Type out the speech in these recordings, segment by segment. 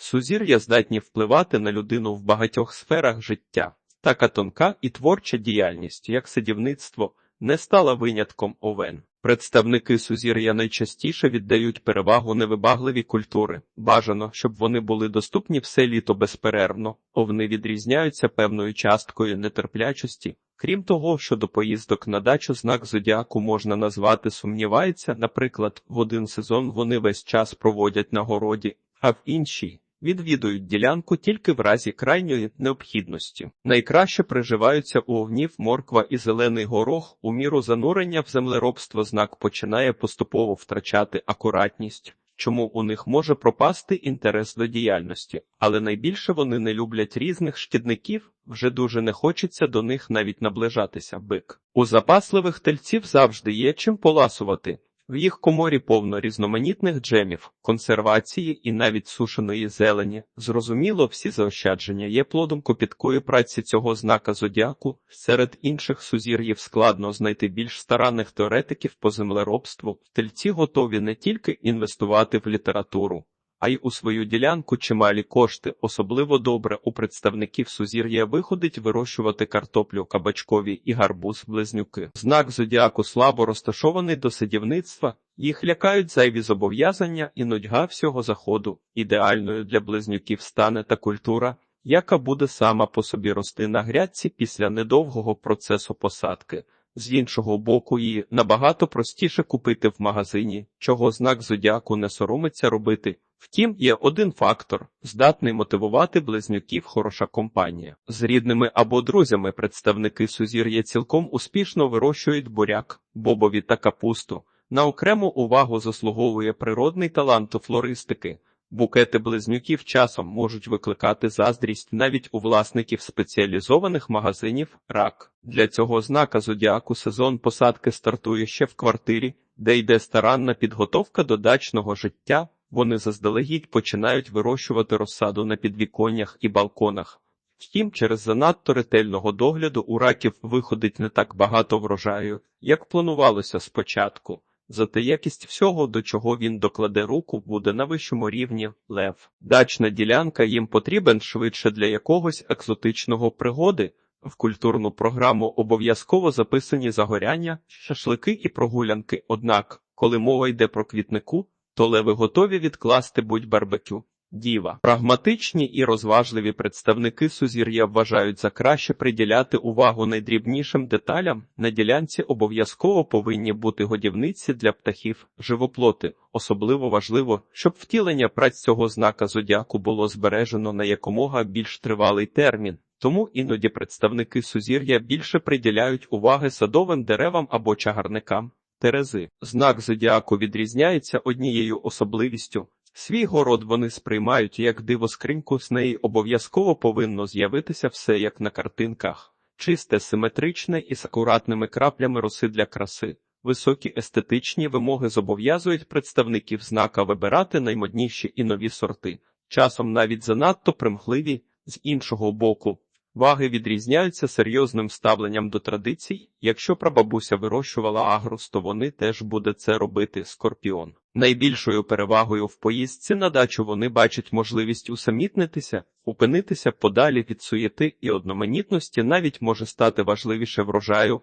Сузір'я здатні впливати на людину в багатьох сферах життя. Така тонка і творча діяльність, як садівництво, не стала винятком овен. Представники сузір'я найчастіше віддають перевагу невибагливі культури. Бажано, щоб вони були доступні все літо безперервно. Овни відрізняються певною часткою нетерплячості. Крім того, що до поїздок на дачу знак зодіаку можна назвати сумнівається, наприклад, в один сезон вони весь час проводять на городі, а в інший відвідують ділянку тільки в разі крайньої необхідності. Найкраще приживаються у овнів морква і зелений горох. У міру занурення в землеробство знак починає поступово втрачати акуратність. Чому у них може пропасти інтерес до діяльності, але найбільше вони не люблять різних шкідників, вже дуже не хочеться до них навіть наближатися. Бик у запасливих тельців завжди є чим поласувати. В їх коморі повно різноманітних джемів, консервації і навіть сушеної зелені. Зрозуміло, всі заощадження є плодом копіткої праці цього знака зодіаку. Серед інших сузір'їв складно знайти більш старанних теоретиків по землеробству. Тельці готові не тільки інвестувати в літературу, а й у свою ділянку чималі кошти. Особливо добре у представників сузір'я виходить вирощувати картоплю, кабачкові і гарбуз-близнюки. Знак зодіаку слабо розташований до садівництва, їх лякають зайві зобов'язання і нудьга всього заходу. Ідеальною для близнюків стане та культура, яка буде сама по собі рости на грядці після недовгого процесу посадки. З іншого боку, її набагато простіше купити в магазині, чого знак зодіаку не соромиться робити. Втім, є один фактор здатний мотивувати близнюків хороша компанія. З рідними або друзями представники сузір'я цілком успішно вирощують буряк, бобові та капусту. На окрему увагу заслуговує природний талант у флористики. Букети близнюків часом можуть викликати заздрість навіть у власників спеціалізованих магазинів рак. Для цього знака зодіаку сезон посадки стартує ще в квартирі, де йде старанна підготовка до дачного життя. Вони заздалегідь починають вирощувати розсаду на підвіконнях і балконах. Втім, через занадто ретельного догляду у раків виходить не так багато врожаю, як планувалося спочатку. Зате якість всього, до чого він докладе руку, буде на вищому рівні лев. Дачна ділянка їм потрібен швидше для якогось екзотичного пригоди. В культурну програму обов'язково записані загоряння, шашлики і прогулянки. Однак, коли мова йде про квітнику, то леви готові відкласти будь-барбекю. Діва. Прагматичні і розважливі представники сузір'я вважають за краще приділяти увагу найдрібнішим деталям. На ділянці обов'язково повинні бути годівниці для птахів, живоплоти. Особливо важливо, щоб втілення праць цього знака зодіаку було збережено на якомога більш тривалий термін. Тому іноді представники сузір'я більше приділяють уваги садовим деревам або чагарникам. Терези. Знак зодіаку відрізняється однією особливістю. Свій город вони сприймають як диво-скриньку, з неї обов'язково повинно з'явитися все як на картинках, чисте, симетричне і з акуратними краплями роси для краси. Високі естетичні вимоги зобов'язують представників знака вибирати наймодніші і нові сорти, часом навіть занадто примхливі, з іншого боку. Ваги відрізняються серйозним ставленням до традицій. Якщо прабабуся вирощувала агрус, то вони теж буде це робити скорпіон. Найбільшою перевагою в поїздці на дачу вони бачать можливість усамітнитися, упинитися подалі від суєти і одноманітності навіть може стати важливіше врожаю.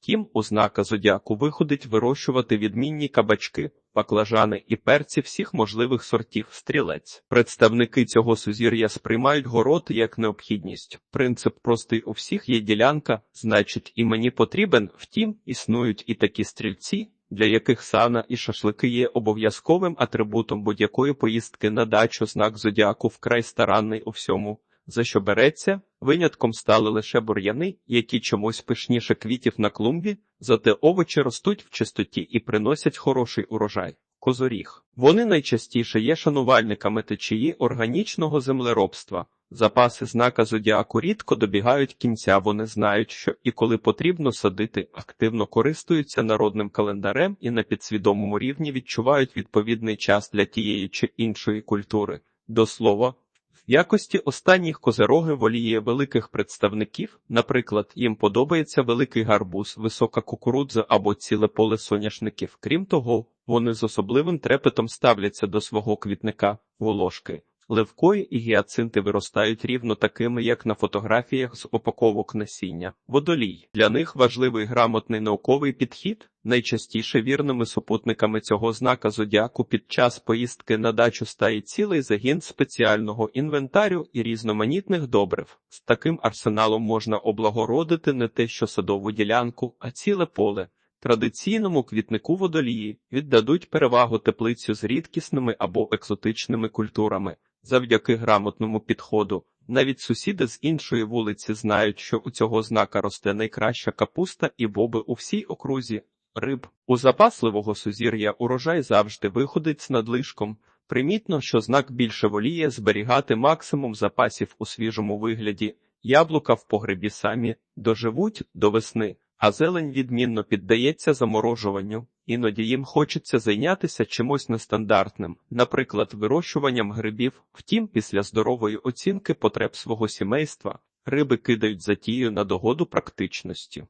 Втім, у знака зодіаку виходить вирощувати відмінні кабачки, баклажани і перці всіх можливих сортів стрілець. Представники цього сузір'я сприймають город як необхідність. Принцип простий у всіх є ділянка, значить, і мені потрібен, втім, існують і такі стрільці, для яких сауна і шашлики є обов'язковим атрибутом будь-якої поїздки на дачу знак зодіаку вкрай старанний у всьому. За що береться, винятком стали лише бур'яни, які чомусь пишніше квітів на клумбі, зате овочі ростуть в чистоті і приносять хороший урожай. Козоріг. Вони найчастіше є шанувальниками течії органічного землеробства. Запаси знака зодіаку рідко добігають кінця. Вони знають, що і коли потрібно садити, активно користуються народним календарем і на підсвідомому рівні відчувають відповідний час для тієї чи іншої культури. До слова, в якості останніх козероги воліє великих представників, наприклад, їм подобається великий гарбуз, висока кукурудза або ціле поле соняшників. Крім того, вони з особливим трепетом ставляться до свого квітника волошки. Левкої і гіацинти виростають рівно такими, як на фотографіях з упаковок насіння. Водолій. Для них важливий грамотний науковий підхід. Найчастіше вірними супутниками цього знака зодіаку під час поїздки на дачу стає цілий загін спеціального інвентарю і різноманітних добрив. З таким арсеналом можна облагородити не те, що садову ділянку, а ціле поле. Традиційному квітнику водолії віддадуть перевагу теплицю з рідкісними або екзотичними культурами. Завдяки грамотному підходу, навіть сусіди з іншої вулиці знають, що у цього знака росте найкраща капуста і боби у всій окрузі. Риб у запасливого сузір'я урожай завжди виходить з надлишком. Примітно, що знак більше воліє зберігати максимум запасів у свіжому вигляді. Яблука в погребі самі доживуть до весни, а зелень відмінно піддається заморожуванню. Іноді їм хочеться зайнятися чимось нестандартним, наприклад, вирощуванням грибів. Втім, після здорової оцінки потреб свого сімейства риби кидають затію на догоду практичності.